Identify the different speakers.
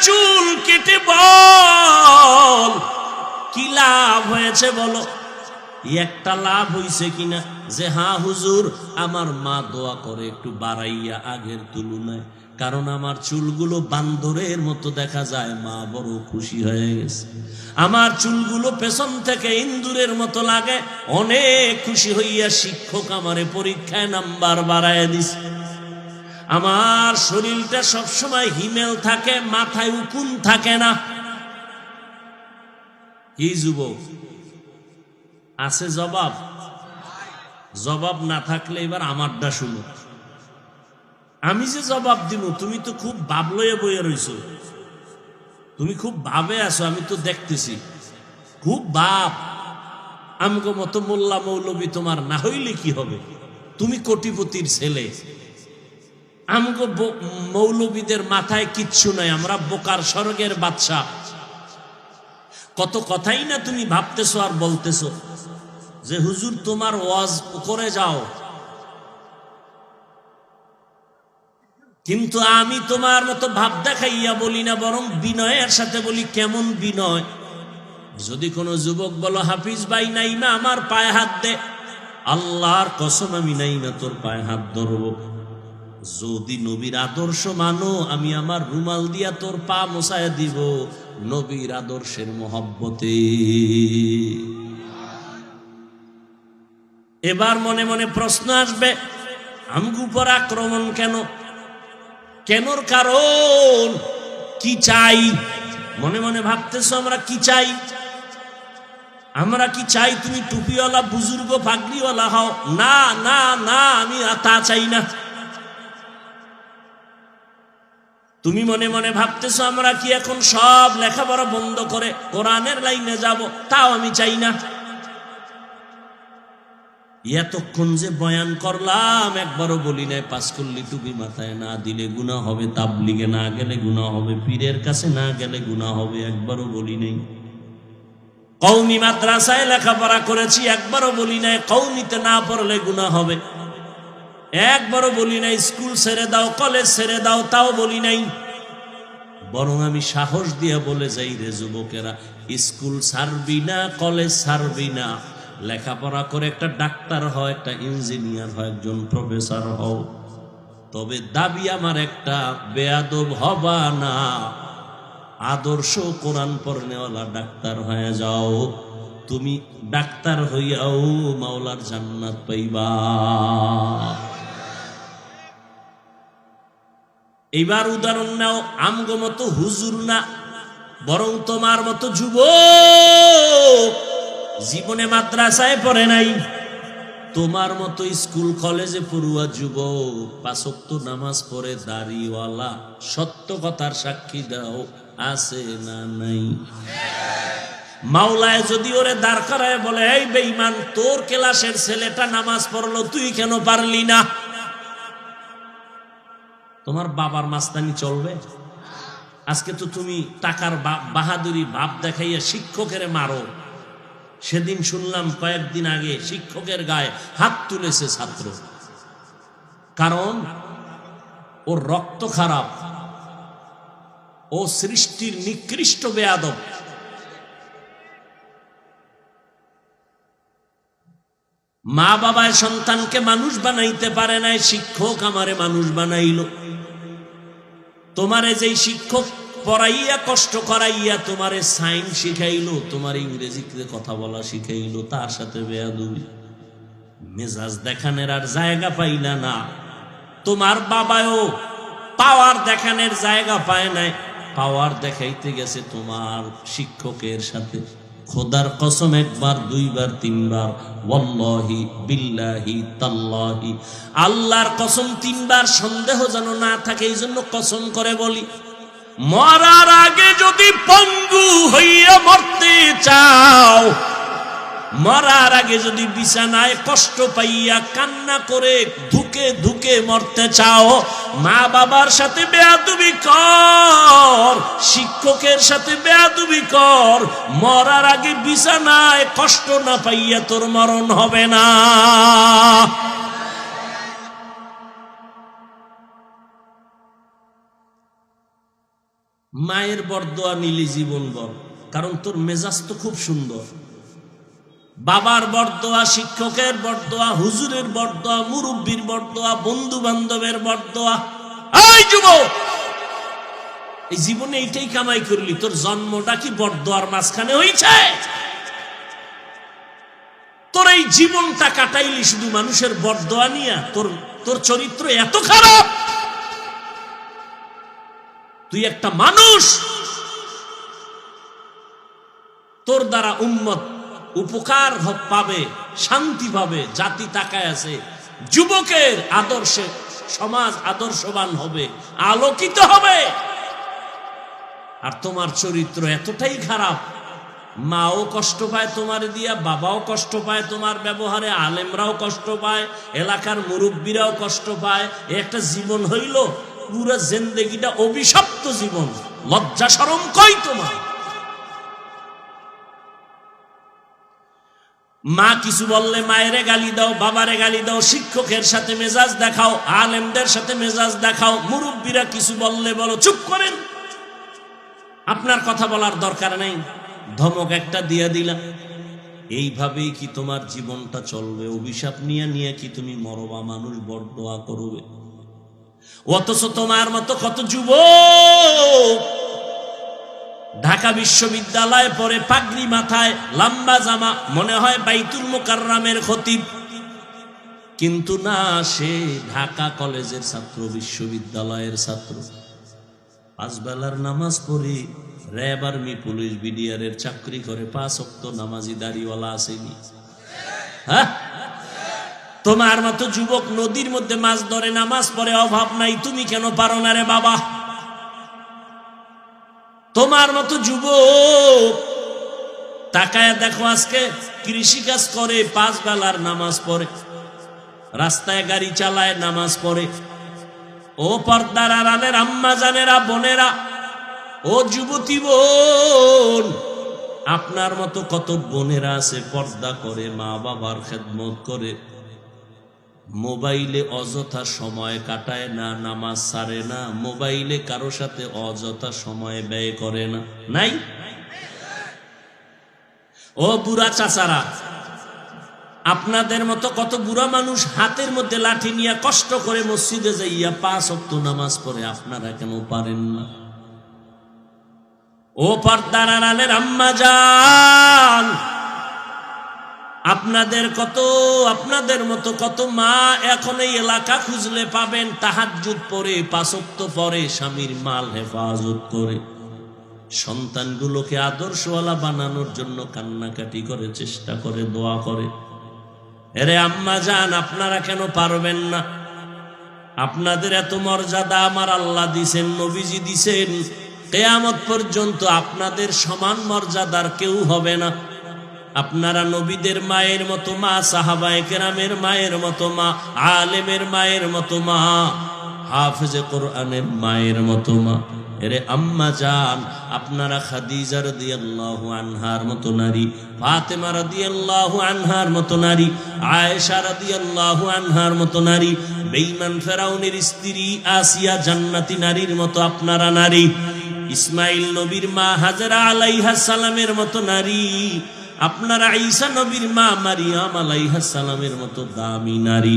Speaker 1: চুল কেটে বল। কি লাভ হয়েছে বলো? একটা লাভ হইছে কিনা? যে হ্যাঁ হুজুর, আমার মা দোয়া করে একটু বাড়াইয়া আগের তুলনায়। কারণ আমার চুলগুলো বান্দরের মতো দেখা যায়, মা বড় খুশি হয়ে গেছে। আমার চুলগুলো পেছন থেকে ইন্দুরের মতো লাগে। অনেক খুশি হইয়া শিক্ষক আমারে পরীক্ষায় নাম্বার বাড়ায় দিছে। আমার শরীরটা সবসময় হিমেল থাকে, মাথায় উকুন থাকে না। এই যুবক? আছে জবাব? জবাব না থাকলে এবার আমারটা শুনো। আমি যে জবাব দিব, তুমি তো খুব ভাব লয়ে বইয়ে রইছ। তুমি খুব ভাবে আছো, আমি তো দেখতেছি। খুব ভাব। আমগো মতো মোল্লা মৌলবী তোমার না হইলে কি হবে? তুমি কোটিপতির ছেলে। আমগো মৌলবীদের মাথায় কিচ্ছু নাই, আমরা বোকার স্বর্গের বাদশা। কত কথাই না তুমি ভাবতেছো আর বলতেছো, যে হুজুর তোমার ওয়াজ করে যাও। কিন্তু আমি তোমার মতো ভাব দেখাইয়া বলি না, বরং বিনয়ের সাথে বলি কেমন বিনয়। যদি কোনো যুবক বলো, হাফিজ ভাই নাই না আমার পায়ে হাত দে। আল্লাহর কসম, আমি নাই না তোর পায়ে হাত ধরবো। যদি নবীর আদর্শ মানো, আমি আমার রুমাল দিয়া তোর পা মোসায় দিব নবীর আদর্শের মহব্বতে। এবার মনে মনে প্রশ্ন আসবে, আমগু উপর আক্রমণ কেন? কেনর কারণ? কি চাই? মনে মনে ভাবতেছ আমরা কি চাই? আমরা কি চাই তুমি টুপিওয়ালা, বুজুর্গ, পাগড়িওয়ালা হও? না না না, আমি তা চাই না। তুমি মনে মনে ভাবতেছো, আমরা কি এখন সব লেখাপড়া বন্ধ করে কোরআনের লাইনে যাব? তাও আমি চাই না। এতক্ষণ যে বয়ান করলাম, একবারও বলি নাই, পাস করলি টুপি মাথায় না দিলে গুণা হবে, তাবলিগে না গেলে গুণা হবে, পীরের কাছে না গেলে গুণা হবে, একবারও বলি নাই। কৌমি মাদ্রাসায় লেখাপড়া করেছি, একবারও বলি নাই কৌমিতে না পড়লে গুণা হবে। একবারও বলি নাই, স্কুল ছেড়ে দাও, কলেজ ছেড়ে দাও, তাও বলি নাই। বরং আমি সাহস দিয়ে বলে যাই রে যুবকেরা, স্কুল ছাড়বি না, কলেজ ছাড়বি না। লেখাপড়া করে একটা ডাক্তার হয় একটা ইঞ্জিনিয়ার হয় একজন প্রফেসর হও। তবে দাবি আমার একটা, বেয়াদব হবা না। আদর্শ কোরআন পড়নেওয়ালা ডাক্তার হয়ে যাও। তুমি ডাক্তার হইয়াও মাওলার জান্নাত পাইবা। এইবার উদাহরণ নাও, আমগো মতো হুজুর না, বরং তোমার মতো যুব জীবনে মাদ্রাসায় পড়ে নাই, তোমার মতো স্কুল, কলেজে পড়ুয়া যুব পাঁচক্ত নামাজ পড়ে দাড়িওয়ালা, সত্য কথার সাক্ষী দাও, আছে না নাই? মাওলায় যদি ওরে দাঁড় করায় বলে, এই বেঈমান, তোর ক্লাসের ছেলেটা নামাজ পড়ল, তুই কেন পারলি না? তোমার বাবার মাস্তানি চলবে? আজকে তো তুমি টাকার বাহাদুরি ভাব দেখাইয়া শিক্ষকের মারো। সেদিন শুনলাম কয়েকদিন আগে শিক্ষকের গায়ে হাত তুলেছে ছাত্র। কারণ ওর রক্ত খারাপ। ও সৃষ্টির নিকৃষ্ট বেয়াদব। মা বাবায় সন্তানকে মানুষ বানাইতে পারে নাই, শিক্ষক আমারে মানুষ বানাইল। তোমারে যেই শিক্ষক পড়াইয়া, কষ্ট করাইয়া তোমারে সাইন শিখাইলো, তোমার ইংরেজিতে কথা বলা শিখাইলো, তার সাথে বেয়াদুবি। মেজাজ দেখানের আর জায়গা পাইলা না। তোমার বাবাও পাওয়ার দেখানের জায়গা পায় নাই। পাওয়ার দেখাইতে গেছে তোমার শিক্ষকের সাথে। খোদার কসম একবার, দুইবার, তিনবার। ওয়াল্লাহি বিল্লাহি তাল্লাহি। আল্লাহর কসম তিনবার, সন্দেহ যেন না থাকে এই জন্য কসম করে বলি, মরার আগে যদি পঙ্গু হইয়া মরতে চাও মরার আগে যদি বিছানায় কষ্ট পাইয়া কান্না করে ধুকে ধুকে মরতে চাও, মা বাবার সাথে বেয়াদুবি কর, শিক্ষকের সাথে বেয়াদুবি কর, মরার আগে বিছানায় কষ্ট না পাইয়া তোর মরণ হবে না। মায়ের বরদোয়া নিলি জীবন বর কারণ তোর মেজাজ তো খুব সুন্দর। বাবার বরদোয়া, শিক্ষকের বরদোয়া, হুজুরের বরদোয়া, মুরব্বীর বরদোয়া বন্ধু বান্ধবের বরদোয়া। এই যুবক! এই জীবনে এইটাই কামাই করলি, তোর জন্মটা কি বরদোয়ার মাঝখানে হয়েছে তোর এই জীবনটা কাটাইলি শুধু মানুষের বরদোয়া নিয়ে, তোর তোর চরিত্র এত খারাপ। তুই একটা মানুষ। তোর দ্বারা উম্মত উপকার পাবে, শান্তি পাবে, জাতি তাকায় আছে। যুবকের আদর্শে সমাজ আদর্শবান হবে, আলোকিত হবে। আর তোমার চরিত্র এতটাই খারাপ, মাও কষ্ট পায় তোমার দিয়া, বাবাও কষ্ট পায় তোমার ব্যবহারে, আলেমরাও কষ্ট পায়, এলাকার মুরব্বীরাও কষ্ট পায়। একটা জীবন হইল, পুরো জিন্দেগিটা অভিশপ্ত জীবন, লজ্জা সরম কই তোমার? মা কিছু বললে, মায়েরে গালি দাও, বাবারে গালি দাও, শিক্ষকের সাথে মেজাজ দেখাও, আলেমদের সাথে মেজাজ দেখাও, মুরব্বীরা কিছু বললে বলো, চুপ করেন। আপনার কথা বলার দরকার নেই। ধমক একটা দিয়ে দিলাম। এইভাবেই কি তোমার জীবনটা চলবে? অভিশাপ নিয়ে নিয়ে কি তুমি মরবা? মানুষ বড় দোয়া করবে। অথচ তোমার মতো কত যুবক ঢাকা বিশ্ববিদ্যালয়ে পরে পাগড়ি মাথায় লম্বা জামা, মনে হয় বাইতুল মোকাররামের খতিব। কিন্তু না, সে ঢাকা কলেজের ছাত্র, বিশ্ববিদ্যালয়ের ছাত্র। পাঁচ বেলার নামাজ পড়ি র্যাব আর্মি, পুলিশ বিডিআরের চাকরি করে, পাঁচ অক্ত নামাজি দাড়িওয়ালা আসেনি। হ্যাঁ? তোমার মতো যুবক নদীর মধ্যে মাছ ধরে, নামাজ পড়ে, অভাব নাই, তুমি কেন পারো না রে বাবা? তোমার মতো যুবক। তাকায় দেখো আজকে কৃষি কাজ করে, পাঁচ বেলার নামাজ পড়ে। রাস্তায় গাড়ি চালায়, নামাজ পড়ে। ও পর্দার আড়ালের আম্মা জানেরা, বোনেরা, ও যুবতী বোন। আপনার মতো কত বোনেরা আছে, পর্দা করে মা বাবার খেদমত করে। মোবাইলে অযথা সময় কাটায় না, নামাজ সারে না, মোবাইলে কারও সাথে অযথা সময় ব্যয় করে না। নাই? ও বুড়া চাচারা, আপনাদের মতো কত বুড়া মানুষ হাতের মধ্যে লাঠি নিয়ে কষ্ট করে মসজিদে যাইয়া পাঁচ অক্ত নামাজ পড়ে, আপনারা কেন পারেন না? ও পর্দার আড়ালের আম্মা যান আপনাদের কত, আপনাদের মতো কত মা এখন এই এলাকা খুঁজলে পাবেন, তাহাজ্জুদ পরে, পাঁচক্ত পরে, স্বামীর মাল হেফাজত করে। সন্তানগুলোকে আদর্শওয়ালা বানানোর জন্য কান্নাকাটি করে, চেষ্টা করে, দোয়া করে। এরে আম্মা যান আপনারা কেন পারবেন না? আপনাদের এত মর্যাদা আমার আল্লাহ দিছেন, নবীজি দিছেন। কেয়ামত পর্যন্ত আপনাদের সমান মর্যাদার কেউ হবে না। আপনারা নবীদের মায়ের মতো মা, সাহাবায়ে কেরামের মায়ের মতো মা, আলেমের মায়ের মতো মা, হাফেজে কোরআনের মায়ের মতো মা। এরে আম্মা জান, আপনারা খাদিজা রাদিয়াল্লাহু আনহার মতো নারী, ফাতেমা রাদিয়াল্লাহু আনহার মতো নারী, আয়েশা রাদিয়াল্লাহু আনহার মতো নারী, বেঈমান ফেরাউনের স্ত্রী, আসিয়া জান্নাতি নারীর মতো আপনারা নারী ইসমাইল নবীর মা হাজরা আলাইহা সালামের মতো নারী আপনারা ঈসা নবীর মা মারিয়াম আলাইহা সালামের মতো দামি নারী।